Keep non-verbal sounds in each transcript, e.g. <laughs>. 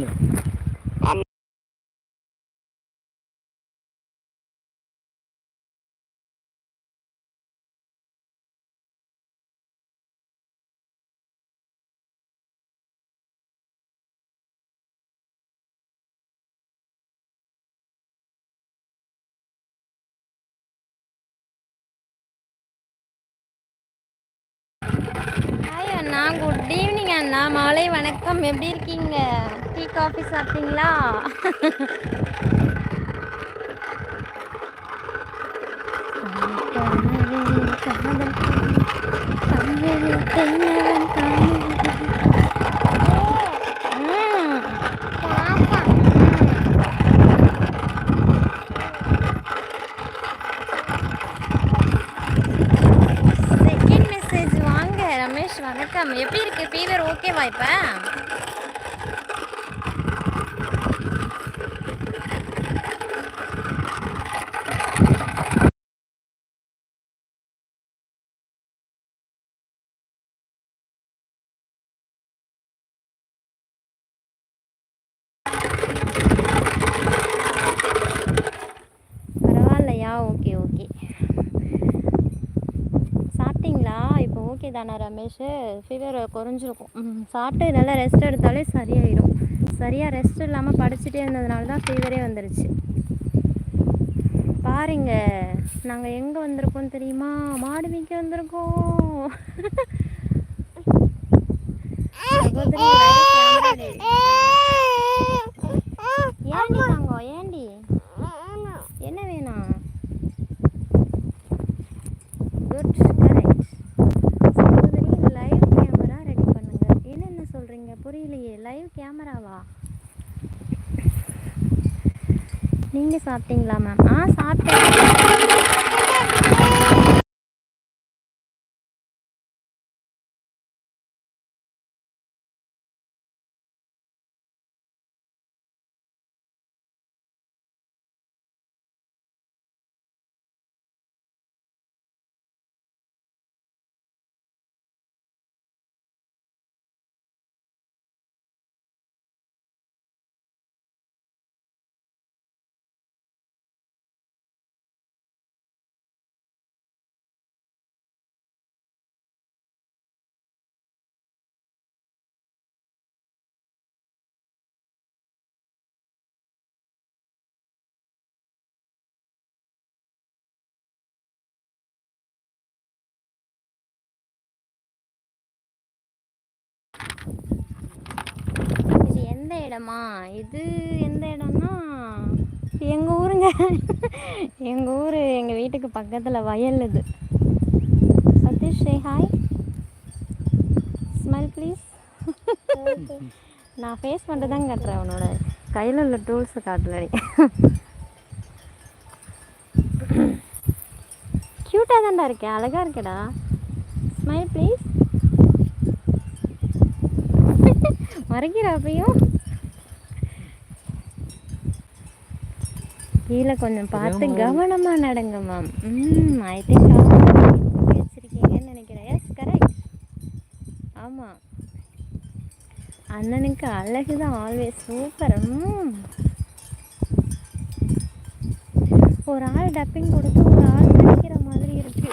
யார் வேணும் ஹாய் அண்ணா குட் ஈவினிங் அண்ணா மாலை வணக்கம். எப்படி இருக்கீங்க? டீ காஃபி சாப்பிட்டீங்களா? செகண்ட் மெசேஜ் வாங்க ரமேஷ் வணக்கம் எப்படி இருக்கு ஃபீவர் ஓகேவா இப்போ பரவாயில்லையா ஓகே ஓகே சாப்பிட்டீங்களா இப்போ ஓகே தானே ரமேஷ்? ஃபீவர் குறைஞ்சிருக்கும். சாப்பிட்டு நல்லா ரெஸ்ட் எடுத்தாலே சரியாயிடும் சரியாக ரெஸ்ட் இல்லாமல் படிச்சுட்டே இருந்ததுனால தான் ஃபீவரே வந்துருச்சு. பாருங்க நாங்கள் எங்கே வந்திருக்கோம் தெரியுமா? மாடு மேய்க்க வந்திருக்கோம். ஏண்டி தங்கம் ஏண்டி என்ன வேணும் குட் கரெக்ட் சகோதரி லைவ் கேமரா ரெடி பண்ணுங்க என்னென்ன சொல்றீங்க புரியலையே லைவ் கேமராவா நீங்க சாப்பிட்டீங்களா மேம் ஆ சாப்பிட்டேன். எந்த இடமா? இது எந்த இடம்னா எங்கள் ஊருங்க. எங்கள் ஊர் எங்கள் வீட்டுக்கு பக்கத்தில் வயல் இது. Satish say hi smile please நான் ஃபேஸ் மட்டும் தான் கட்டுறேன் உன்னோட கையில் உள்ள டூல்ஸை காட்டலடி க்யூட்டாக தான்டா இருக்கேன் அழகாக இருக்கேடா. ஸ்மைல் ப்ளீஸ் மறைக்கிற அப்பையும். கீழே கொஞ்சம் பார்த்து கவனமா நடங்க மேம் ம் ஐ திங்க் வச்சிருக்கீங்கன்னு நினைக்கிறேன். எஸ் கரெக்ட் ஆமாம் அண்ணனுக்கு அழகு தான் ஆல்வேஸ் சூப்பர் ம். ஒரு ஆள் டப்பிங் கொடுத்து ஒரு ஆள் நடிக்கிற மாதிரி இருக்கு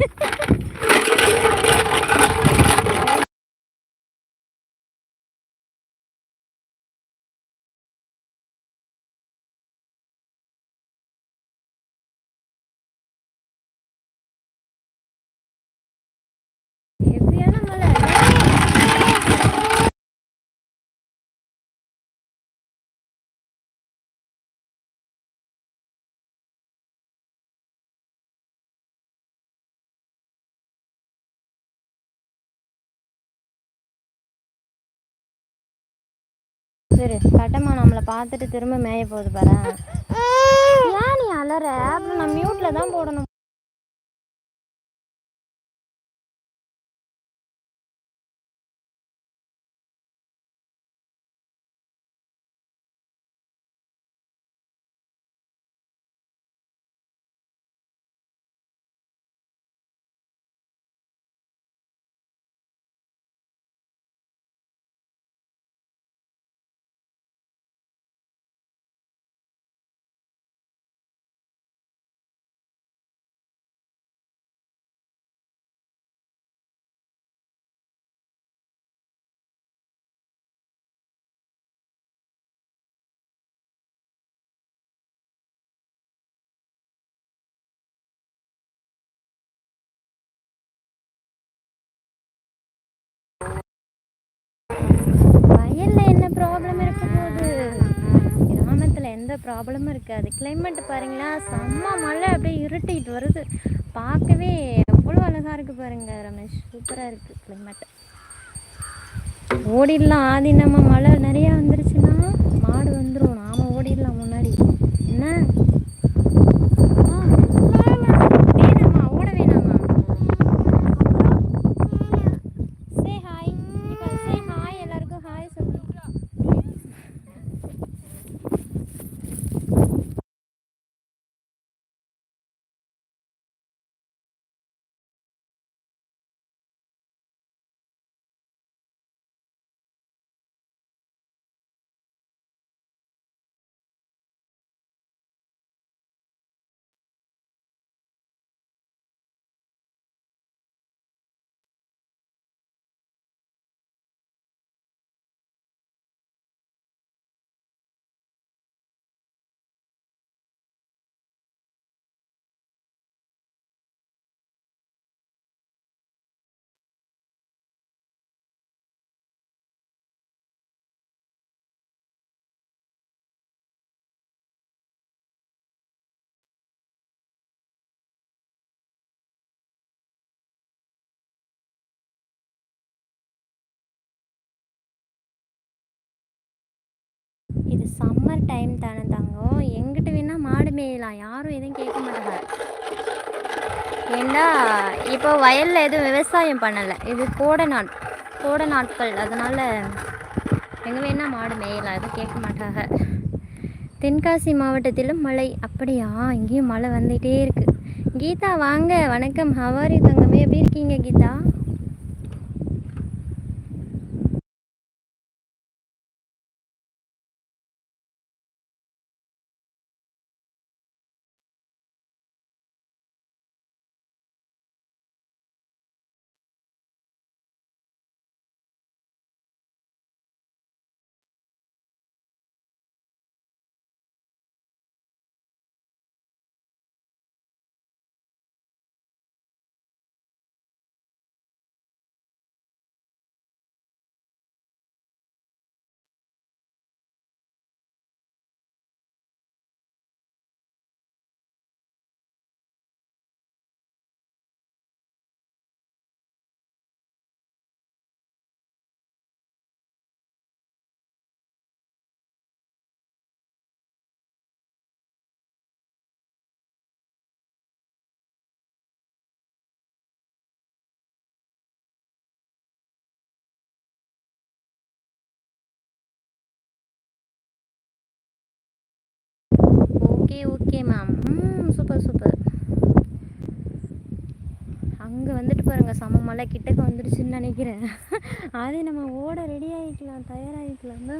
<laughs> எப்படியான மலை சரி கட்டம்மா நம்மளை பார்த்துட்டு திரும்ப மேய போகுது பாரு ஏன் நீ அலற? அப்புறம் நான் மியூட்ல தான் போடணும். ப்ராப்ளம் இருக்க போகுது கிராமத்தில் எந்த ப்ராப்ளமும் இருக்காது. கிளைமேட் பாருங்களா செம்ம மழை அப்படியே இருட்டிட்டு வருது. பார்க்கவே எவ்வளோ அழகாக இருக்குது பாருங்கள் ரமேஷ். சூப்பராக இருக்குது கிளைமேட் ஓடிடலாம். ஆதி நம்ம மழை நிறையா வந்துருச்சுன்னா மாடு வந்துடும் நாம் ஓடிடலாம் முன்னாடி. என்ன? இது சம்மர் டைம் தானே தங்கம். எங்கிட்ட வேணால் மாடு மேயலாம். யாரும் எதுவும் கேட்க மாட்டாங்க. ஏண்டா இப்போ வயலில் எதுவும் விவசாயம் பண்ணலை. இது கோடை நாட் கோடை நாட்கள். அதனால் எங்கே வேணால் மாடு மேயலாம். எதுவும் கேட்க மாட்டாங்க. தென்காசி மாவட்டத்திலும் மழை. அப்படியா? இங்கேயும் மழை வந்துகிட்டே இருக்குது கீதா வாங்க. வணக்கம். ஹவாரி தங்கமே? எப்படி இருக்கீங்க Geetha? Okay okay ma'am hmm super super அங்கே வந்துட்டு பாருங்க சம மலை கிட்டக்க வந்துருச்சுன்னு நினைக்கிறேன். <laughs> அது நம்ம ஓட ரெடி ஆகிக்கலாம் தயாராகிக்கலாம்னா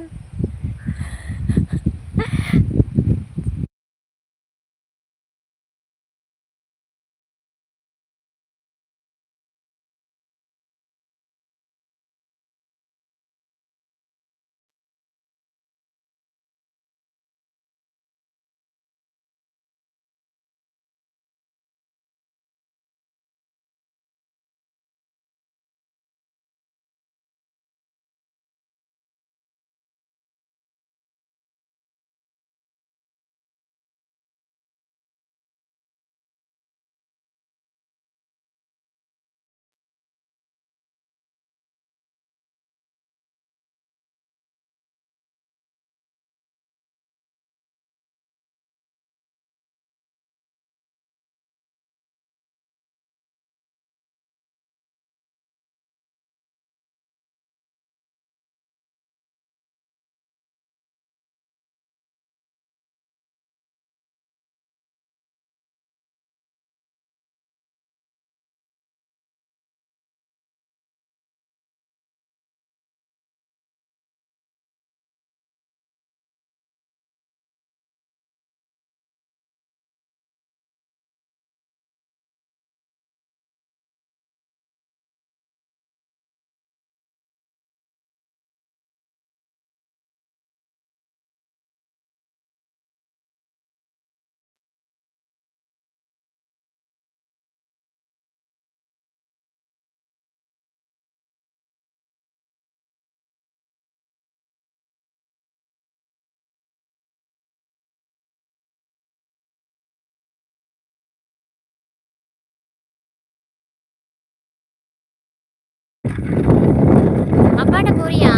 அப்பாட்ட போறியா?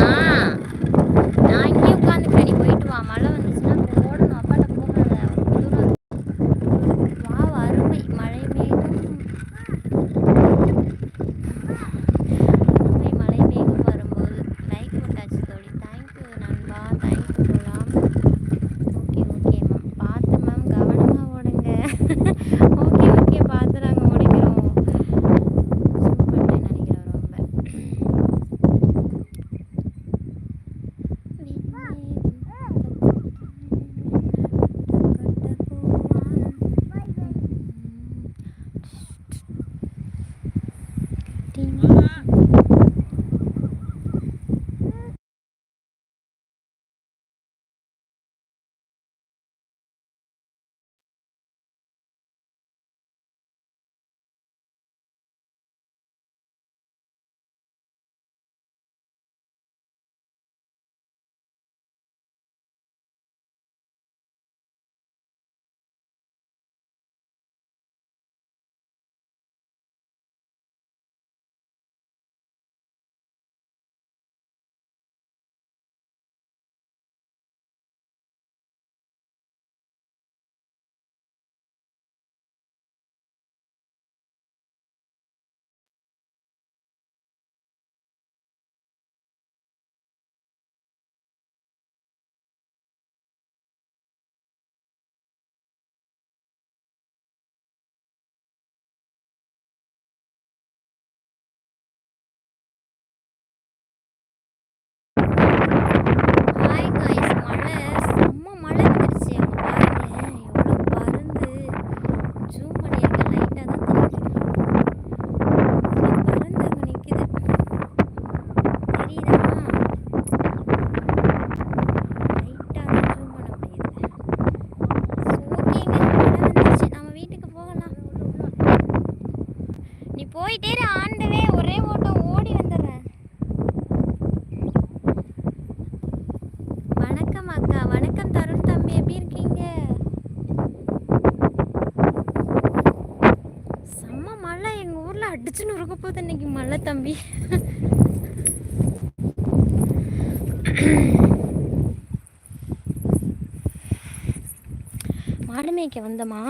மாடு மேய்க்க வந்தோமா?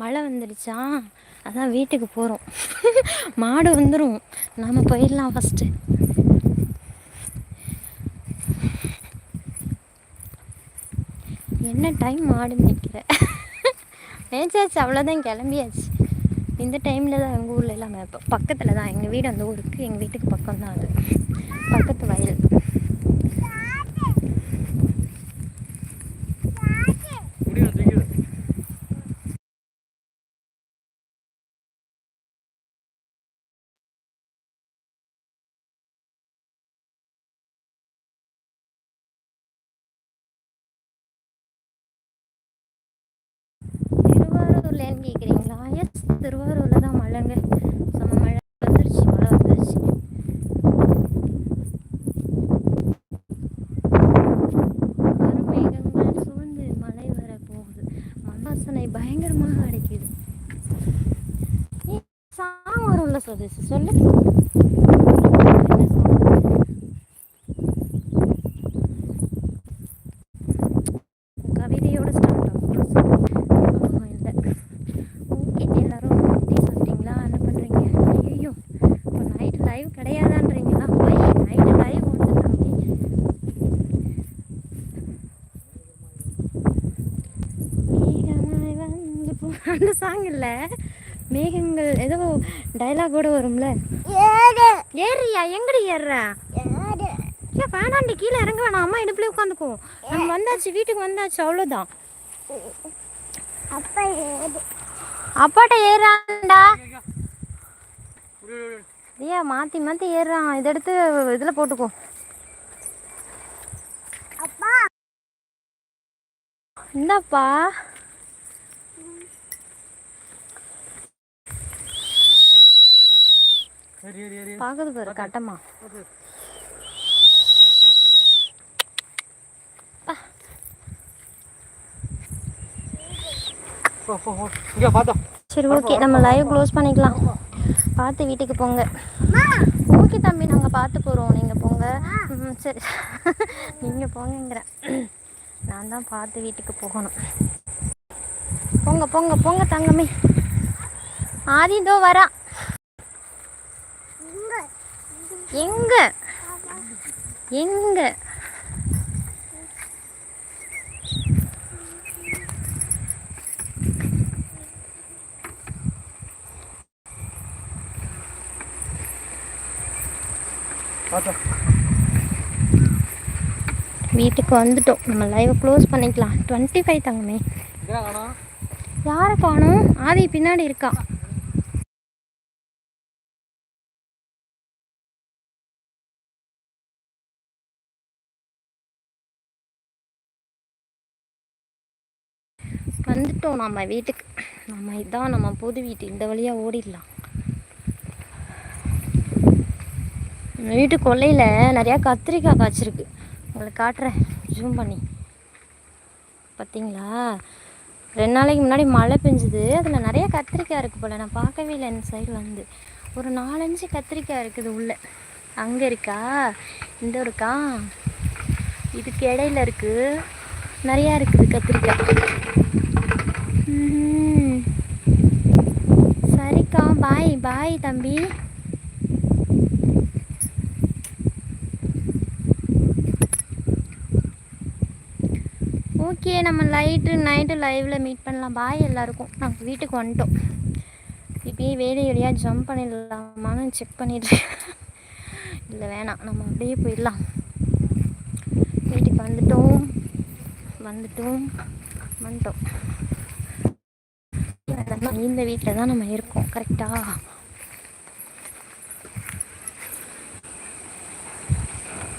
மழை வந்துடுச்சா அதான் வீட்டுக்கு போகிறோம் <laughs> மாடு வந்துடும் நாம் போயிடலாம் ஃபஸ்ட்டு என்ன டைம் மாடு மேய்க்கிற? <laughs> மேய்ச்சாச்சு அவ்வளோதான் கிளம்பியாச்சு. இந்த டைமில் தான் எங்கள் ஊரில் எல்லாம் மேய்ப்போம். பக்கத்தில் தான் எங்கள் வீடு அந்த ஊருக்கு எங்கள் வீட்டுக்கு பக்கம் தான் அது. பக்கத்து வயல். மழைன்னு கேட்குறீங்களா? எஸ் திருவாரூரில் தான் மழைங்க. செம்ம மழை வந்துருச்சு மழை வந்துருச்சு. மேகங்கள் சூழ்ந்து மழை வர போகுது. மண் பயங்கரமாக அடிக்குது. சாங் வரும்ல சுதேசி சொல்லு என்ன song? கவிதையோட ஸ்டார்ட் ஆகும் இல்லை ஓகே எல்லாரும் டீ சாப்பிட்டீங்களா என்ன பண்ணுறீங்க ஐயோ இப்போ நைட்டு லைவ் கிடையாதான்றீங்களா போய் நைட்டு லைவ் ஓடுது தம்பி மேகமாய் வந்து போ அந்த சாங் இல்லை. மேகங்கள் ஏதோ டைலாகோட வரும்ல? ஏறியா எங்கடி ஏறுற? ஏன் வேணாண்டி கீழே இறங்க வேணாம். அம்மா இடுப்புல உட்காந்துக்கோ. நம்ம வந்தாச்சு வீட்டுக்கு வந்தாச்சு அவ்வளோதான் அப்பாட்ட ஏறான்டா. ஐயா மாற்றி மாற்றி ஏறுறான். இதை எடுத்து இதில் போட்டுக்கோ. இந்தாப்பா. பார்க்குது பாரு கட்டமா. சரி ஓகே நம்ம லைவ் க்ளோஸ் பண்ணிக்கலாம். பார்த்து வீட்டுக்கு போங்க. ஓகே தம்பி நான் பார்த்து போகிறோம் நீங்கள் போங்க. சரி. <laughs> நீங்கள் போங்கங்கிறேன் <clears throat> நான் தான் பார்த்து வீட்டுக்கு போகணும். போங்க போங்க போங்க தங்கமே. ஆதி இதோ வரா எங்க எங்க? வீட்டுக்கு வந்துட்டோம். நம்ம லைவை க்ளோஸ் பண்ணிக்கலாம். டுவெண்ட்டி ஃபைவ் தங்கமே யாரை காணும்? ஆதி பின்னாடி இருக்கா. வந்துட்டோம் நம்ம வீட்டுக்கு நம்ம இதான் நம்ம புது வீட்டு. இந்த வழியாக ஓடிடலாம். இந்த வீட்டு கொல்லையில் நிறையா கத்திரிக்காய் காய்ச்சிருக்கு. உங்களுக்கு காட்டுறேன். ஜூம் பண்ணி. பார்த்தீங்களா? ரெண்டு நாளைக்கு முன்னாடி மழை பெஞ்சுது. அதில் நிறைய கத்திரிக்காய் இருக்குது போல். நான் பார்க்கவே இல்லை. இந்த சைடில் வந்து. ஒரு நாலஞ்சு கத்திரிக்காய் இருக்குது உள்ளே. அங்கே இருக்கா? இந்த இருக்கா இதுக்கு இடையில இருக்குது நிறையா இருக்குது கத்திரிக்காய். சரிக்கா பாய் பாய் தம்பி. ஓகே நம்ம லைட்டு நைட்டு லைவில் மீட் பண்ணலாம். பாய் எல்லாருக்கும். நாங்கள் வீட்டுக்கு வந்துட்டோம். இப்பயே வேலை வழியாக ஜம்ப் பண்ணிடலாமான்னு செக் பண்ணிடுறேன் இல்லை வேணாம். நம்ம அப்படியே போயிடலாம். வீட்டுக்கு வந்துட்டோம். வந்துட்டோம். வந்துட்டோம். இந்த வீட்டில் தான் நம்ம இருக்கோம். கரெக்டாக